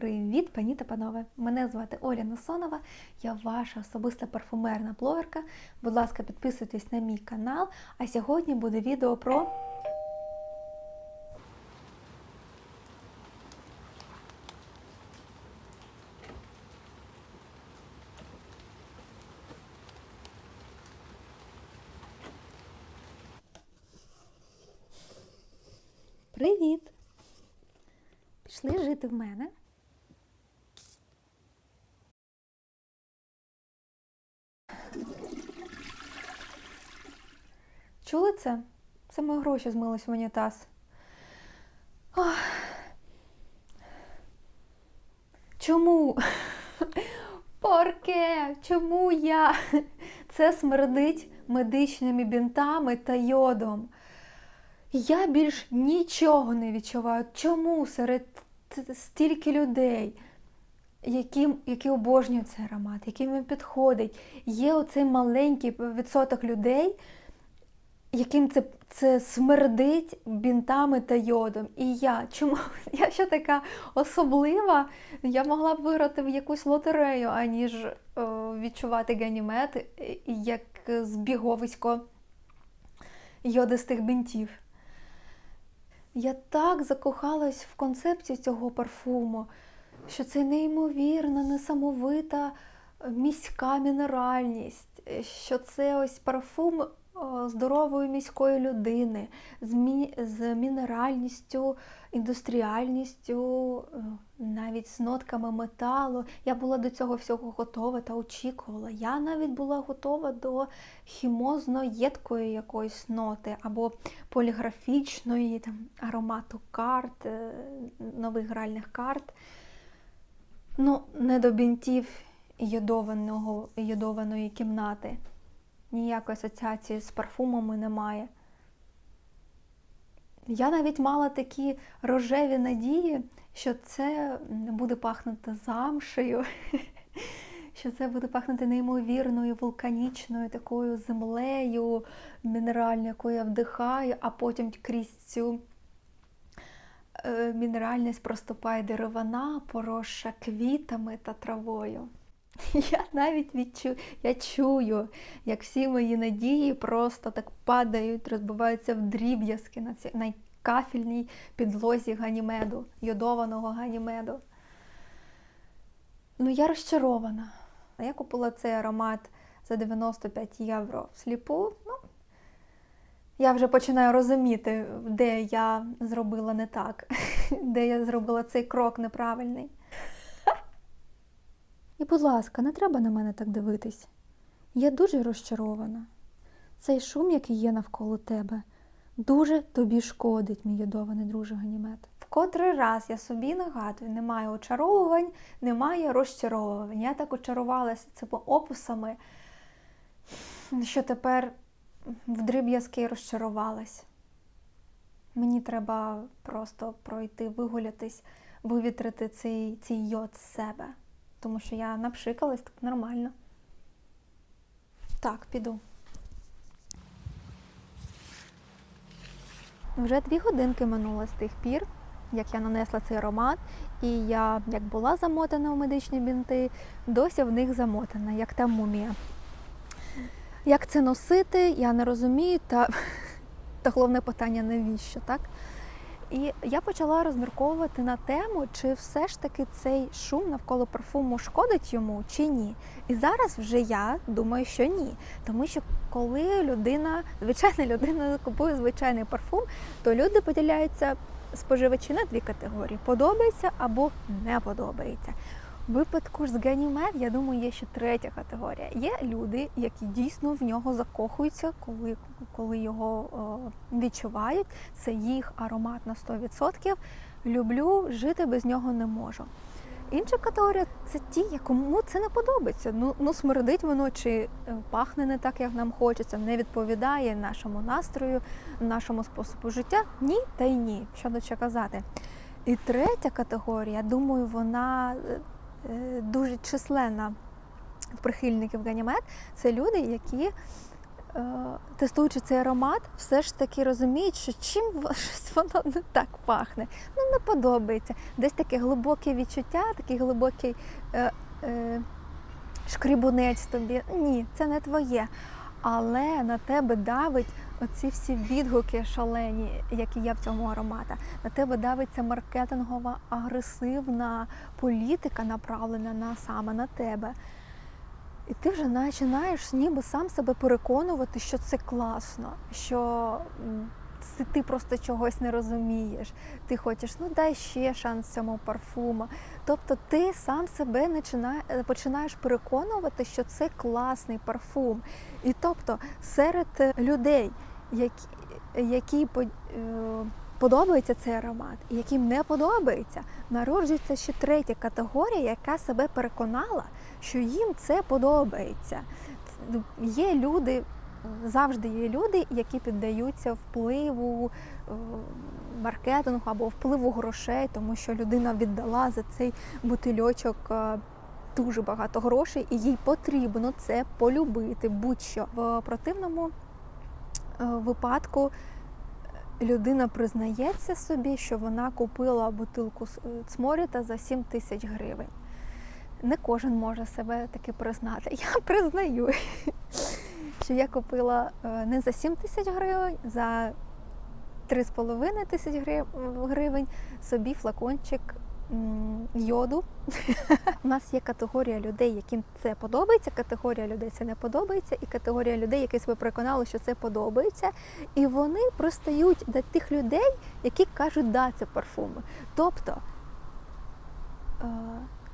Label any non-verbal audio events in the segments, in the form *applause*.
Привіт, пані та панове! Мене звати Оля Насонова, я ваша особиста парфумерна блогерка. Будь ласка, підписуйтесь на мій канал. А сьогодні буде відео про Привіт! Пішли жити в мене. Це? Мої гроші змились в унітаз. Ох. Чому? *laughs* Порке? Чому я? Це смердить медичними бінтами та йодом. Я більш нічого не відчуваю. Чому серед стільки людей, які, які обожнюють цей аромат, яким він підходить, є оцей маленький відсоток людей, яким це, це смердить бінтами та йодом. І я, чому *laughs* я ще така особлива, я могла б виграти в якусь лотерею, аніж о, відчувати ганімет е, як збіговисько йодистих бінтів. Я так закохалась в концепцію цього парфуму, що це неймовірна, несамовита е, міська мінеральність, е, що це ось парфум здорової міської людини з, мі... з мінеральністю, індустріальністю, е, навіть з нотками металу. Я була до цього всього готова та очікувала. Я навіть була готова до хімозно-єдкої якоїсь ноти або поліграфічної там, аромату карт, е, нових гральних карт. Ну, не до бінтів йодованої кімнати. Ніякої асоціації з парфумами немає. Я навіть мала такі рожеві надії, що це буде пахнути замшею, *laughs* що це буде пахнути неймовірною вулканічною такою землею мінеральною, яку я вдихаю, а потім крізь цю е, мінеральність проступає деревина, поросша квітами та травою. *laughs* Я навіть відчую, я чую, як всі мої надії просто так падають, розбиваються в дріб'язки на цій на кафельній підлозі ганімеду, йодованого ганімеду. Ну, я розчарована. Я купила цей аромат за 95 євро всліпу. Ну, я вже починаю розуміти, де я зробила не так, *laughs* де я зробила цей крок неправильний. І, будь ласка, не треба на мене так дивитись. Я дуже розчарована. Цей шум, який є навколо тебе, дуже тобі шкодить, мій йодований друже Ганімет. В котрий раз я собі нагадую, немає очаровувань, немає розчаровувань. Я так очарувалася цими описами, що тепер в дріб'язки розчарувалась. Мені треба просто пройти, вигулятись, вивітрити цей, цей йод з себе тому що я напшикалась так нормально. Так, піду. Вже дві годинки минуло з тих пір, як я нанесла цей аромат, і я, як була замотана у медичні бінти, досі в них замотана, як та мумія. Як це носити, я не розумію, та, *laughs* та головне питання, навіщо, так? І я почала розмірковувати на тему, чи все ж таки цей шум навколо парфуму шкодить йому чи ні. І зараз вже я думаю, що ні. Тому що коли людина, звичайна людина купує звичайний парфум, то люди поділяються споживачі на дві категорії: подобається або не подобається. Випадку з Ганімед, я думаю, є ще третя категорія. Є люди, які дійсно в нього закохуються, коли коли його о, відчувають. Це їх аромат на 100%. Люблю, жити без нього не можу. Інша категорія це ті, якому це не подобається. Ну, ну смердить воно чи пахне не так, як нам хочеться, не відповідає нашому настрою, нашому способу життя. Ні, та й ні. Що до чого казати. І третя категорія, думаю, вона дуже численна прихильників Ганімед, це люди, які е, тестуючи цей аромат, все ж таки розуміють, що чим *laughs* щось воно не так пахне. Ну, не подобається. Десь таке глибоке відчуття, такий глибокий е, е, шкрібунець тобі. Ні, це не твоє. Але на тебе давить оці всі відгуки шалені, які є в цьому аромата. На тебе давиться маркетингова агресивна політика, направлена на саме на тебе. І ти вже починаєш ніби сам себе переконувати, що це класно, що ти просто чогось не розумієш. Ти хочеш, ну дай ще шанс цьому парфуму. Тобто ти сам себе починає- починаєш переконувати, що це класний парфум. І тобто серед е, людей, які, які е, подобається цей аромат, і яким не подобається, народжується ще третя категорія, яка себе переконала, що їм це подобається. Є люди, завжди є люди, які піддаються впливу е, маркетингу або впливу грошей, тому що людина віддала за цей бутильочок е, дуже багато грошей, і їй потрібно це полюбити. Будь-що в противному е, випадку людина признається собі, що вона купила бутилку цморіта за 7 тисяч гривень. Не кожен може себе таки признати. *laughs* Я признаю, що я купила е, не за 7 тисяч гривень, за 3,5 тисяч гривень собі флакончик йоду. *laughs* У нас є категорія людей, яким це подобається, категорія людей це не подобається, і категорія людей, які себе переконали, що це подобається. І вони пристають до тих людей, які кажуть, да, це парфуми. Тобто е,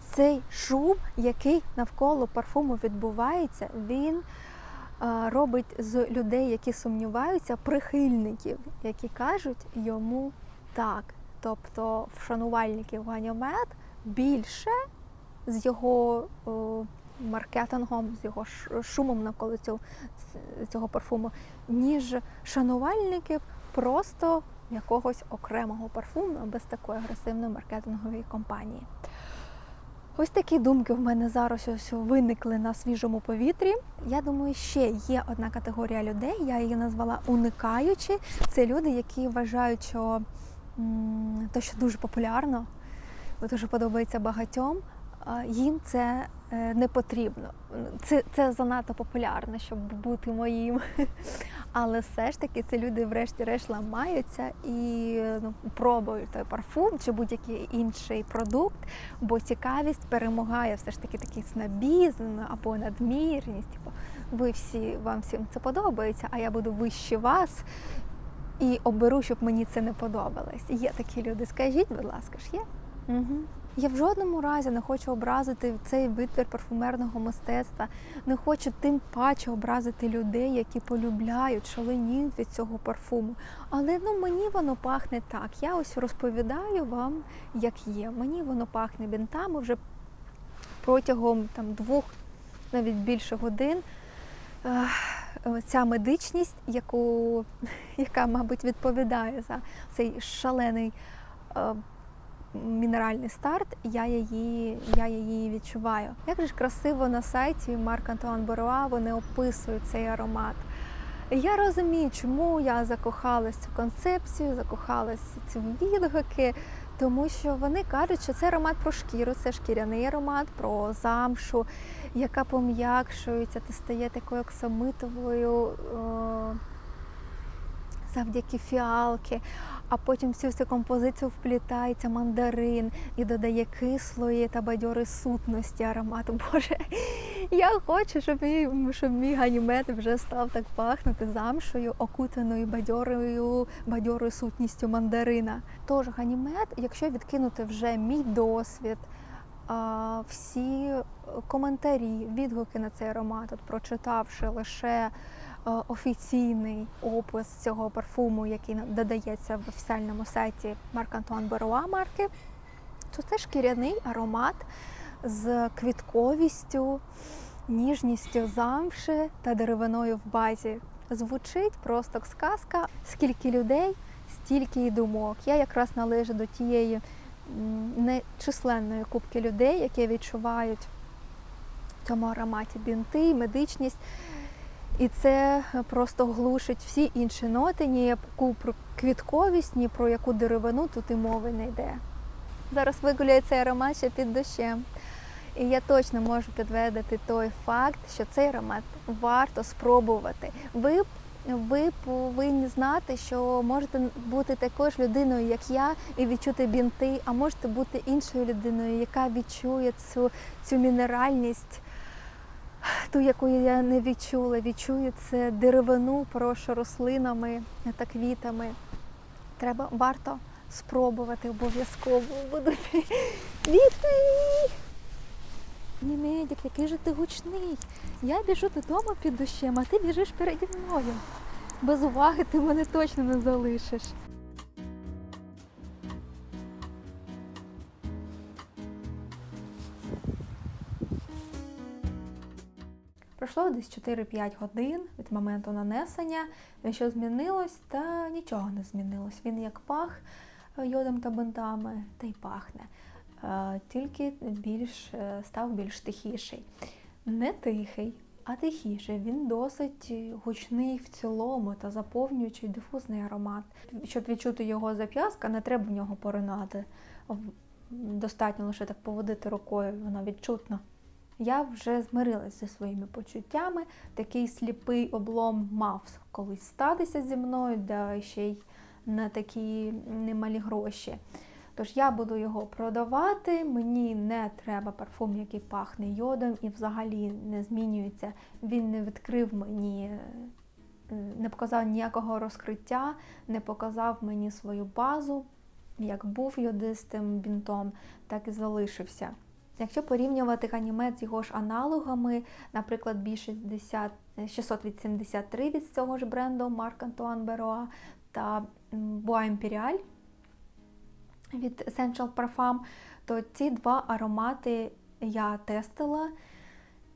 цей шум, який навколо парфуму відбувається, він е, робить з людей, які сумніваються, прихильників, які кажуть йому так. Тобто вшанувальників ганімед більше з його о, маркетингом, з його шумом навколо цього, цього парфуму, ніж шанувальників просто якогось окремого парфуму без такої агресивної маркетингової компанії. Ось такі думки в мене зараз ось виникли на свіжому повітрі. Я думаю, ще є одна категорія людей, я її назвала уникаючі. Це люди, які вважають, що то, що дуже популярно, дуже подобається багатьом, їм це не потрібно. Це, це занадто популярно, щоб бути моїм. *laughs* Але все ж таки це люди, врешті-решт, ламаються і ну, пробують той парфум чи будь-який інший продукт, бо цікавість перемагає все ж таки такий снобізм або надмірність. Типу, ви всі вам всім це подобається, а я буду вище вас і оберу, щоб мені це не подобалось. Є такі люди. Скажіть, будь ласка, ж є? Угу. Я в жодному разі не хочу образити цей витвір парфумерного мистецтва, не хочу тим паче образити людей, які полюбляють, шаленіють від цього парфуму. Але ну мені воно пахне так. Я ось розповідаю вам, як є. Мені воно пахне бінтами вже протягом там двох, навіть більше годин. Ця медичність, яку, *laughs* яка, мабуть, відповідає за цей шалений е, мінеральний старт, я її, я її відчуваю. Як же ж красиво на сайті Марк Антуан Боруа вони описують цей аромат. Я розумію, чому я закохалась цю концепцію, закохалась ці відгуки, тому що вони кажуть, що це аромат про шкіру, це шкіряний аромат, про замшу, яка пом'якшується, ти стає такою оксамитовою. О, завдяки фіалки, а потім всю цю композицію вплітається мандарин і додає кислої та бадьори сутності аромату. *laughs* Боже, я хочу, щоб мій, щоб мій ганімет вже став так пахнути замшою, окутаною бадьорою, бадьорою сутністю мандарина. Тож ганімет, якщо відкинути вже мій досвід, всі коментарі, відгуки на цей аромат, от прочитавши лише офіційний опис цього парфуму, який додається в офіціальному сайті Марк Антуан Беруа марки, це шкіряний аромат з квітковістю, ніжністю замши та деревиною в базі. Звучить просто сказка. Скільки людей, стільки і думок. Я якраз належу до тієї нечисленної кубки людей, які відчувають в цьому ароматі бінти, медичність. І це просто глушить всі інші ноти, ні яку про квітковість, ні про яку деревину тут і мови не йде. Зараз вигуляє цей аромат ще під дощем. І я точно можу підтвердити той факт, що цей аромат варто спробувати. Ви, ви повинні знати, що можете бути такою ж людиною, як я, і відчути бінти, а можете бути іншою людиною, яка відчує цю, цю мінеральність, ту, яку я не відчула. Відчую це деревину, порошу рослинами та квітами. Треба варто спробувати обов'язково. Буду бігти. Ні, медик, який же ти гучний. Я біжу додому під дощем, а ти біжиш переді мною. Без уваги ти мене точно не залишиш. Пройшло десь 4-5 годин від моменту нанесення. Що змінилось, та нічого не змінилось. Він як пах е, йодом та бинтами, та й пахне. Е, Тільки більш е, став більш тихіший. Не тихий, а тихіший. Він досить гучний в цілому та заповнюючий дифузний аромат. Щоб відчути його зап'язка, не треба в нього поринати. Достатньо лише так поводити рукою, воно відчутно. Я вже змирилася зі своїми почуттями. Такий сліпий облом мав колись статися зі мною, да ще й на такі немалі гроші. Тож я буду його продавати. Мені не треба парфум, який пахне йодом і взагалі не змінюється. Він не відкрив мені, не показав ніякого розкриття, не показав мені свою базу. Як був йодистим бінтом, так і залишився. Якщо порівнювати ганімед з його ж аналогами, наприклад, B60, 683 від цього ж бренду Marc Antoine Berroa та Bois Imperial від Essential Parfum, то ці два аромати я тестила,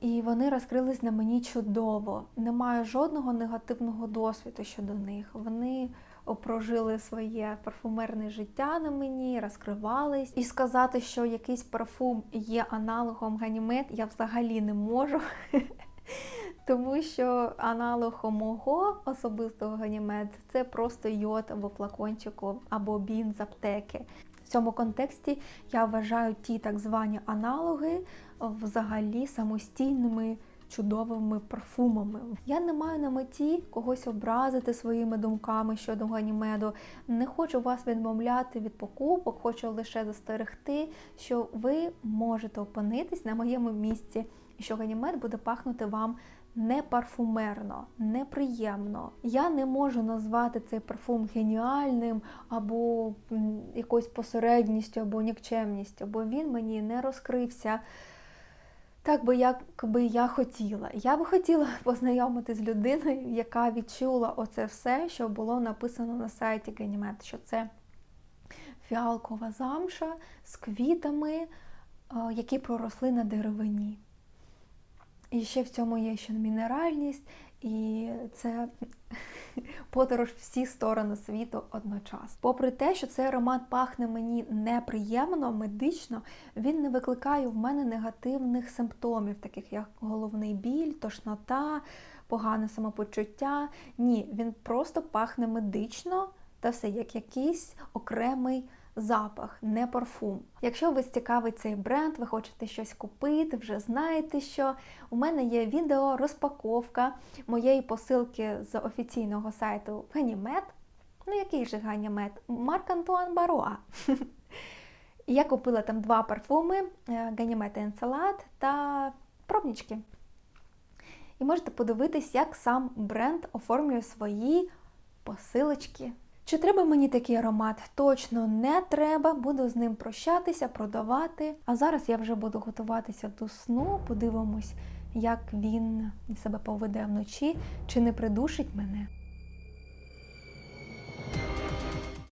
і вони розкрились на мені чудово. Немає жодного негативного досвіду щодо них. Вони прожили своє парфумерне життя на мені, розкривались. І сказати, що якийсь парфум є аналогом ганімед, я взагалі не можу. *laughs* Тому що аналог мого особистого ганімед це просто йод або флакончику, або бін з аптеки. В цьому контексті я вважаю ті так звані аналоги взагалі самостійними чудовими парфумами. Я не маю на меті когось образити своїми думками щодо ганімеду. Не хочу вас відмовляти від покупок, хочу лише застерегти, що ви можете опинитись на моєму місці, і що ганімед буде пахнути вам не парфумерно, неприємно. Я не можу назвати цей парфум геніальним або якоюсь посередністю, або нікчемністю, бо він мені не розкрився. Так би як би я хотіла. Я би хотіла *laughs* познайомитись з людиною, яка відчула оце все, що було написано на сайті Ganymede, що це фіалкова замша з квітами, е, які проросли на деревині. І ще в цьому є ще мінеральність, і це *laughs* подорож всі сторони світу одночасно. Попри те, що цей аромат пахне мені неприємно, медично, він не викликає в мене негативних симптомів, таких як головний біль, тошнота, погане самопочуття. Ні, він просто пахне медично та все як якийсь окремий запах, не парфум. Якщо вас цікавить цей бренд, ви хочете щось купити, вже знаєте, що у мене є відео розпаковка моєї посилки з офіційного сайту Ганімед. Ну, який же Ганімед? Марк Антуан Бароа. *laughs* Я купила там два парфуми Ганімед Енцелад та пробнички. І можете подивитись, як сам бренд оформлює свої посилочки. Чи треба мені такий аромат? Точно не треба. Буду з ним прощатися, продавати. А зараз я вже буду готуватися до сну. Подивимось, як він себе поведе вночі, чи не придушить мене.